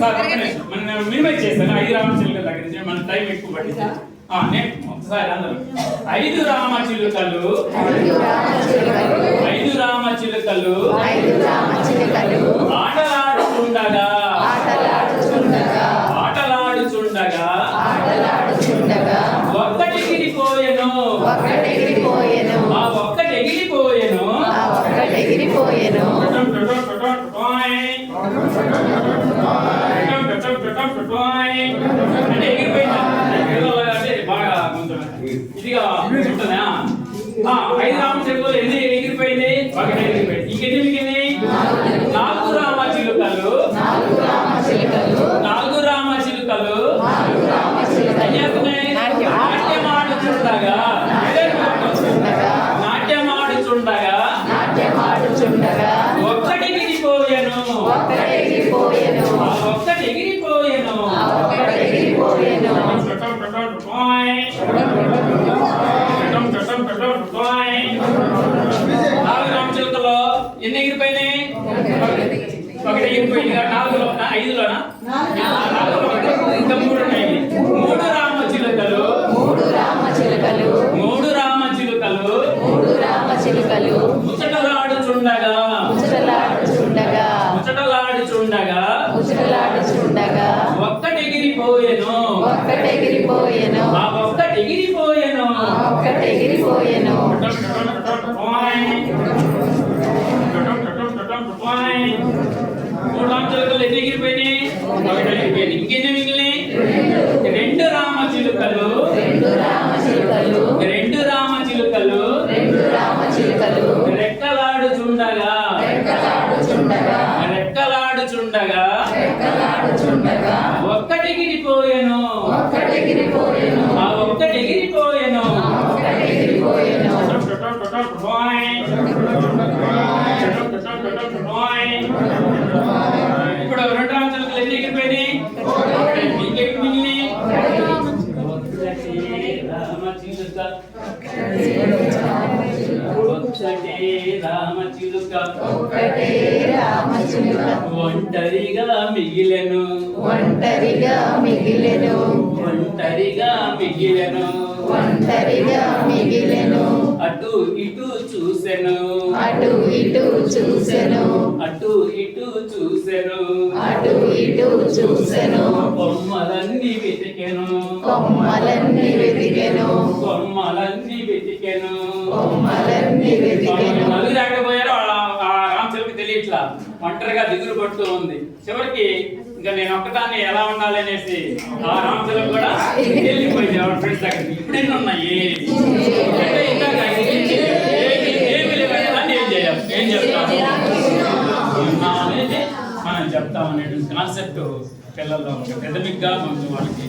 Sir. మన minimise చేస్తాను ఐదు రామచిలుకల దగ్గర నుంచి మన టైం ఎక్కువ పట్టింది ఆ, నేను ఒకసారి అందరూ ఐదు రామచిలుకలు ఐదు రామచిలుకలు ఆటలాడుతుండగా ఆటలాడుచుండగా ఆటలాడుచుండగా ఆటలాడుచుండగా ఒక్కటి ఎగిరిపోయెను ఒక్కటెగిరిపోయెను ఆ ఒక్కటి ఎగిరిపోయెను ఆ ఒక్కటెగిరిపోయెను అంటే ఎగిరిపోయిందా? బాగా కొంచెం ఇదిగా ఉంటుందా? ఎన్ని ఎగిరిపోయింది ఒకటి ఎగిరిపోయింది ఇంకెన్ని మిగిలింది నాలుగు రామచిలుకలు నాలుగు నాలుగు నాట్యమాడుచుండగా నాట్యమాడుచుండగా నాట్యమాడుచుండగా ఎగిరిపోయెను. ఒక్కటి ఎగిరిపోయెను ఆ ఒక్కటెగిరిపోయెను. టటం టటం టటాయ్. టటం టటం టటం టటాయ్. నాలుగు రామచిలుకలో ఎన్ని ఎగిరిపోయినాయి? ఒకటి ఎగిరిపోయింది నాలుగులో ఐదులోనా నాలుగులో ఒకటి. ఇంకా మూడు ఉన్నాయి మూడు రామచిలుకలు మూడు రామచిలుకలు మూడు రామచిలుకలు మూడు రామచిలుకలు ముచ్చటలాడుచుండగా ముచ్చటలాడుచుండగా ముచ్చటలాడుచుండగా ముచ్చటలాడుచుండగా ఒక్కటి ఒక్కటెగిరిపోయెను ఒక్కటెగిరిపోయెను టటాయ్. మూడు రామచిలుకలు ఎన్ని ఎగిరిపోయినాయి? ఒకటి ఎగిరిపోయింది ఇంకెన్ని మిగిలినాయి. రెండు రామచిలుకలు. రెండు రామచిలుకలు. రెండు రామచిలుకలు. రెండు రామచిలుకలు. రెక్కలాడుచుండగా. రెక్కలాడుచుండగా. రెక్కలాడుచుండగా. రెక్కలాడుచుండగా. ఒక్కటెగిరిపోయెను ఒక్కటెగిరిపోయెను ఆ ఒక్కటెగిరిపోయెను ఆ ఒక్కటి రామచిలుక. ఒక్కటే రామచిలుక. ఒంటరిగా మిగిలెను. ఒంటరిగా మిగిలెను. ఒంటరిగా మిగిలెను. ఒంటరిగా మిగిలెను. అటు ఇటు చూసెను. అటు ఇటు చూసెను. అటు ఇటు చూసెను. అటు ఇటు చూసెను. బొమ్మలన్నీ వెతికెను. కొమ్మలన్నీ వెతికెను. బొమ్మలన్నీ ఒంటరిగా దిగులు పడుతూ ఉంది. చివరికి ఇంకా నేను ఒక్కదాన్ని ఎలా ఉండాలి అనేసి ఆ రామచంద్ర కూడా వెళ్ళిపోయింది. వాళ్ళ ఫ్రెండ్స్ దగ్గర ఇప్పుడు ఉన్నాయి అంటే ఇందాక ఏమి లేవని ఏం చేయాలి? ఏం చెప్తాము అనేది మనం చెప్తాం అనేటువంటి కాన్సెప్ట్ పిల్లల్లో ఎకడమిక్గా కొంచెం వాళ్ళకి.